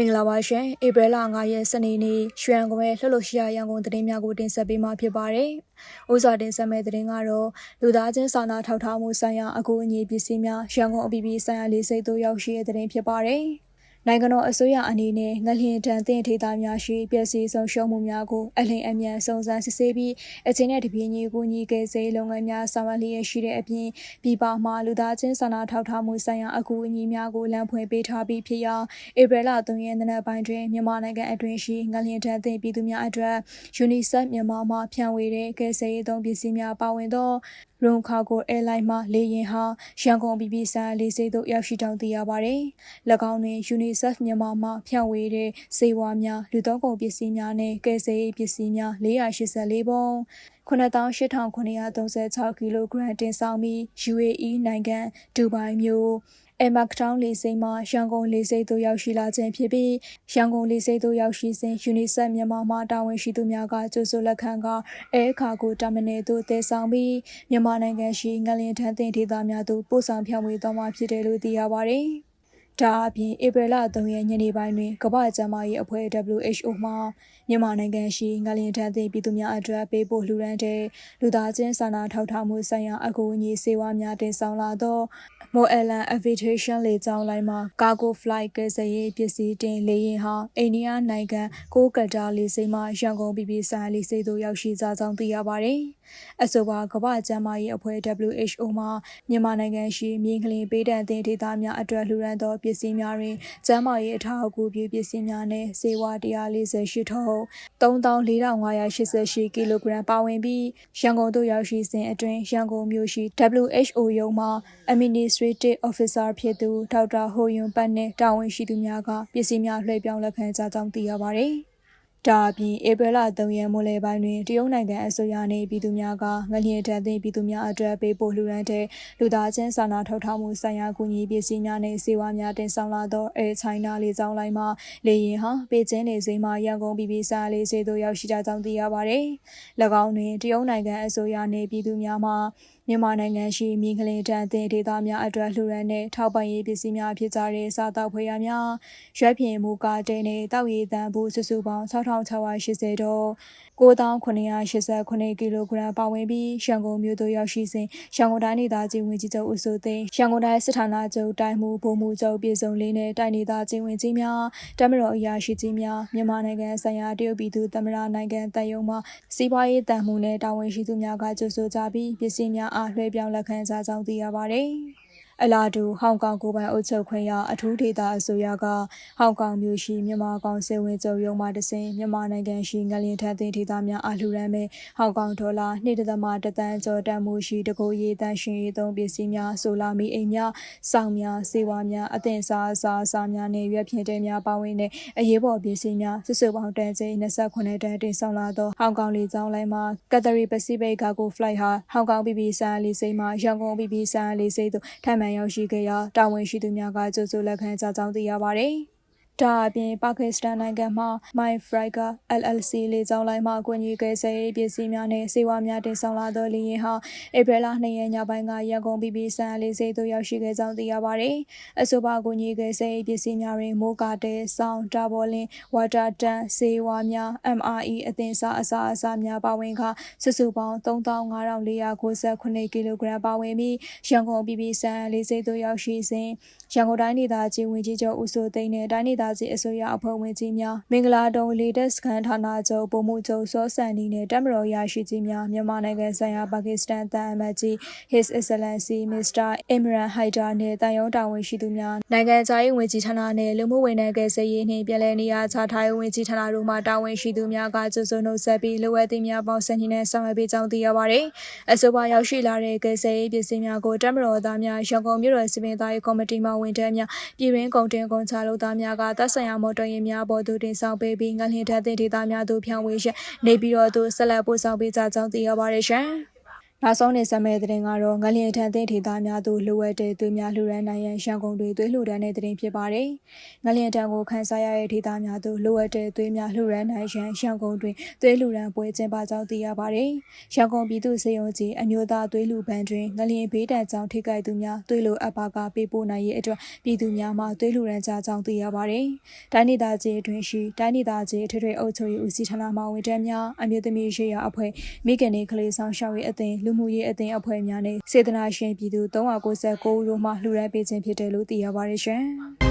မင်္ဂလာပါရှင်ဧပြီလ9ရက်စနေနေ့ရွှေရန်ကုန်ရဲ့လှလှရှိရရန်ကုန်သတင်းများကိုတင်ဆက်ပေးမှာဖြစ်ပါတယ်။ဥစွာတင်ဆက်မယ့်သတင်းကတော့လူသားချင်းစာနာထောက်ထားမှုဆိုင်ရာအကူအညီပစ္စည်းများရန်ကုန်အပြည်ပြည်ဆိုင်ရာလေးစိတ်သို့ရောက်ရှိတဲ့သတင်းဖြစ်ပါတယ်။ နိုင်ငံတော်အစိုးရအနေနဲ့ငလျင်တန်တင်ထေတာများရှိပျက်စီးဆုံးရှုံးမှုများကိုအလင်းအမြန်စုံစမ်းစစ်ဆေးပြီးအချိန်နဲ့တပြေးညီကိုညီကယ်ဆယ်လုပ်ငန်းများဆောင်ရွက်လျက်ရှိတဲ့အပြင်ပြည်ပမှလူသားချင်းစာနာထောက်ထားမှုဆိုင်ရာအကူအညီများကိုလမ်းဖွင့်ပေးထားပြီးဖြစ်ရာဧပြီလ3ရက်နေ့ပိုင်းတွင်မြန်မာနိုင်ငံအတွင်းရှိငလျင်တန်တင်ပြည်သူများအတွက် UNICEF မြန်မာမှဖြန့်ဝေတဲ့ကယ်ဆယ်ရေးသုံးပစ္စည်းများပါဝင်သော ရွန်ခါကိုအဲလိုင်းမှလေရင်ဟာရန်ကုန်ပြည်ပြည်ဆိုင်လေးစိတ်သို့ရောက်ရှိတောင်းသိရပါတယ်။၎င်းတွင် UNICEF မြန်မာမှဖြန့်ဝေတဲ့စေဝါများလူသုံးကုန်ပစ္စည်းများနှင့်ကယ်ဆယ်ရေးပစ္စည်းများ484ပုံ98,936ကီလိုဂရမ်တင်ဆောင်ပြီး UAE နိုင်ငံဒူဘိုင်မြို့ အမကတောင်းလေးစိမ်းမှရန်ကုန်လေးစိတ်သို့ရောက်ရှိလာခြင်းဖြစ်ပြီးရန်ကုန်လေးစိတ်သို့ရောက်ရှိစဉ်ယူနီဆက်မြန်မာမှတာဝန်ရှိသူများကကြိုဆိုလက်ခံကအဲအခါကိုတာမနယ်သို့တည်ဆောင်ပြီးမြန်မာနိုင်ငံရှိငလျင်ထန်းတင်ဒေသများသို့ပို့ဆောင်ဖြန့်ဝေသွားမှာဖြစ်တယ်လို့သိရပါတယ်။ ဒါအပြင်ဧပြီလ3ရက်ညနေပိုင်းတွင်ကမ္ဘာ့ကျန်းမာရေးအဖွဲ့ WHO မှမြန်မာနိုင်ငံရှိငလျင်ထန်းသိပြည်သူများအတွက်ပေးပို့လှူဒန်းတဲ့လူသားချင်းစာနာထောက်ထားမှုဆိုင်ရာအကူအညီစေဝါများတင်ဆောင်လာသော Moelan Aviation လေကြောင်းလိုင်းမှာ Cargo Flight ကယ်ဆယ်ရေးပစ္စည်းတင်လေယာဉ်ဟာအိန္ဒိယနိုင်ငံကိုကတာလေဆိပ်မှရန်ကုန်ပြည်ပြည်ဆိုင်လေဆိပ်သို့ရောက်ရှိကြကြောင်းသိရပါတယ်။အဆိုပါကမ္ဘာ့ကျန်းမာရေးအဖွဲ့ WHO မှမြန်မာနိုင်ငံရှိမြေကလင်ပေးတံတင်ဒေသများအတွက်လှူဒန်းသောပစ္စည်းများတွင်ကျန်းမာရေးအထောက်အကူပြုပစ္စည်းများနှင့်စေဝါ148ထုပ်3488ကီလိုဂရမ်ပါဝင်ပြီးရန်ကုန်သို့ရောက်ရှိစဉ်အတွင်းရန်ကုန်မြို့ရှိ WHO ရုံးမှ Administrative Officer ဖြစ်သူဒေါက်တာဟိုယွန်ပတ်နှင့်တာဝန်ရှိသူများကပစ္စည်းများလွှဲပြောင်းလက်ခံကြကြောင်းသိရပါသည် ဒါအပြင်ဧပြီလ3ရက်မိုးလယ်ပိုင်းတွင်တရုတ်နိုင်ငံအစိုးရနှင့်ပြည်သူများကငလျင်တန်သည့်ပြည်သူများအတွက်ပေးပို့လှူဒန်းတဲ့လူသားချင်းစာနာထောက်ထားမှုဆိုင်ရာကူညီပစ္စည်းများနှင့်စေဝါများတင်ဆောင်လာသောအဲချိုင်းနာလေကြောင်းလိုင်းမှလေယာဉ်ဟာပေကျင်းနေစိမှရန်ကုန်ပြည်ပြည်ဆိုင်ရာလေဆိပ်သို့ရောက်ရှိကြကြောင်းသိရပါသည်။၎င်းတွင်တရုတ်နိုင်ငံအစိုးရနှင့်ပြည်သူများမှ မြန်မာနိုင်ငံရှိမြေကလေးတန်တဲ့ဒေသများအတွက်လှူဒန်းတဲ့ထောက်ပံ့ရေးပစ္စည်းများဖြစ်ကြတဲ့စားတောက်ဖွေရများရွက်ဖြင်မူကားတဲနဲ့တောက်ရည်တန်ဘူးစုစုပေါင်း6680တော့9989ကီလိုဂရမ်ပါဝင်ပြီးရန်ကုန်မြို့သို့ရောက်ရှိစဉ်ရန်ကုန်တိုင်းဒေသကြီးဝန်ကြီးချုပ်ဦးစိုးသိန်းရန်ကုန်တိုင်းစစ်ဌာနချုပ်တိုင်းမှုဗိုလ်မှူးချုပ်ပြည်စုံလေးနဲ့တိုင်းဒေသကြီးဝန်ကြီးများတမတော်အရာရှိကြီးများမြန်မာနိုင်ငံဆိုင်ရာတရုတ်ပြည်သူသမ္မတနိုင်ငံတန်ယုံမှစီးပွားရေးတန်မှုနဲ့တာဝန်ရှိသူများကကြိုဆိုကြပြီးပစ္စည်းများအားလွှဲပြောင်းလက်ခံကြကြောင်းသိရပါတယ်။ အလာတူဟောင်ကောင်ကိုပိုင်အုပ်ချုပ်ခွင့်ရအထူးဒေသအစိုးရကဟောင်ကောင်မြို့ရှိမြန်မာကောင်စစ်ဝင်ချုပ်ရုံးမှတဆင်မြန်မာနိုင်ငံရှိငလျင်ထက်သိဒေသများအလှူရမ်းမဲ့ဟောင်ကောင်ဒေါ်လာ2.3တန်ကျော်တန်မှုရှိတကိုရေးတန်ရှင်ရေးသုံးပစ္စည်းများဆိုလာမီအိမ်များစောင့်များစေဝါများအသင်စားအစာအစာများနဲ့ရွက်ဖြင့်တဲများပါဝင်တဲ့အရေးပေါ်ပစ္စည်းများစစ်စုပေါင်းတန်ချိန်29တန်တင်ဆောင်လာသောဟောင်ကောင်လေကြောင်းလိုင်းမှကက်သရီပစိဖိတ်ကာကိုဖလိုက်ဟာဟောင်ကောင်ပြည်ပြည်ဆိုင်ရာလေဆိပ်မှရန်ကုန်ပြည်ပြည်ဆိုင်ရာလေဆိပ်သို့ထပ်မံရောက်ရှိခဲ့ရာတာဝန်ရှိသူများကကြိုဆိုလက်ခံကြကြောင်းသိရပါဗျ။ ဒါအပြင်ပါကစ္စတန်နိုင်ငံမှ My Friga LLC လေကြောင်းလိုင်းမှကွန်ကြီးကဲဆဲရေးပစ္စည်းများနဲ့စေဝါများတင်ဆောင်လာသောလေယာဉ်ဟာဧပြီလ2ရက်ညပိုင်းကရန်ကုန်ပြည်ပြည်ဆန်လေးစိတ်သို့ရောက်ရှိခဲ့ကြောင်းသိရပါသည်။အဆိုပါကွန်ကြီးကဲဆဲရေးပစ္စည်းများတွင်မိုးကာတဲဆောင်းတာဘောလင်းဝါတာတန်စေဝါများ MRE အသင်စားအစာအစာများပါဝင်ခစုစုပေါင်း35,498ကီလိုဂရမ်ပါဝင်ပြီးရန်ကုန်ပြည်ပြည်ဆန်လေးစိတ်သို့ရောက်ရှိစဉ်ရန်ကုန်တိုင်းဒေသကြီးဝန်ကြီးချုပ်ဦးစိုးသိန်းနဲ့တိုင်းဒေသကြီးအစိုးရအဖွဲ့ဝင်ကြီးများမင်္ဂလာတုံလေတက်စခန်းဌာနချုပ်ပုံမှုချုပ်စောစန်နီနဲ့တမတော်ရရှိကြီးများမြန်မာနိုင်ငံဆိုင်ရာပါကစ္စတန်တန်အမတ်ကြီး His Excellency Mr. Imran Haider နဲ့တန်ရုံးတာဝန်ရှိသူများနိုင်ငံခြားရေးဝန်ကြီးဌာနနဲ့လူမှုဝန်ထမ်းကယ်ဆယ်ရေးနှင့်ပြည်내နေရာခြားထားရေးဝန်ကြီးဌာနတို့မှတာဝန်ရှိသူများကကျေးဇူးနှုတ်ဆက်ပြီးလိုအပ်သည့်များပေါင်းစံနှင်းနဲ့ဆောင်ရွက်ပေးကြောင်းသိရပါတယ်။အဆိုပါရောက်ရှိလာတဲ့ကယ်ဆယ်ရေးပစ္စည်းများကိုတမတော်သားများရန်ကုန်မြို့တော်စီမံသားရေးကော်မတီမှဝန်ထမ်းများပြည်တွင်းကုန်တင်ကုန်ချလုပ်သားများကသက်ဆိုင်ရာမော်တော်ယာဉ်များပေါ်သို့တင်ဆောင်ပေးပြီးငလျင်ထက်တဲ့ဒေသများသို့ဖြန့်ဝေရနေပြီးတော့သူဆက်လက်ပို့ဆောင်ပေးကြကြောင်းသိရပါတယ်ရှင်။ နောက်ဆုံးနေဆက်မဲ့တဲ့တင်ကတော့ငလျင်ထန်သိန်းဒေသများသို့လိုအပ်တဲ့သွေးများလှူဒန်းနိုင်ရန်ရှောင်းကုန်တွေသွေးလှူဒန်းတဲ့တင်ဖြစ်ပါတယ်။ငလျင်ထန်ကိုခန်းစားရတဲ့ဒေသများသို့လိုအပ်တဲ့သွေးများလှူဒန်းနိုင်ရန်ရှောင်းကုန်တွင်သွေးလှူဒန်းပွဲကျင်းပကြောင်းသိရပါတယ်။ရှောင်းကုန်ပြည်သူစေယုံကြီးအမျိုးသားသွေးလှူပန်းတွင်ငလျင်ဘေးဒဏ်ကြောင့်ထိခိုက်သူများသွေးလိုအပ်ပါကပေးပို့နိုင်ရေးအတွက်ပြည်သူများမှသွေးလှူဒန်းကြကြောင်းသိရပါတယ်။တိုင်းဒေသကြီးအတွင်းရှိတိုင်းဒေသကြီးထွေထွေအုပ်ချုပ်ရေးဦးစီးဌာနမှဝန်ထမ်းများအမျိုးသမီးရေးရာအဖွဲ့မိခင်နေကလေးဆောင်ရှောက်ရေးအသင်းလူမှုရေးအသင်းအဖွဲ့များနဲ့စေတနာရှင်ပြည်သူ396ဦးတို့မှလှူဒါန်းပေးခြင်းဖြစ်တယ်လို့သိရပါတယ်ရှင်။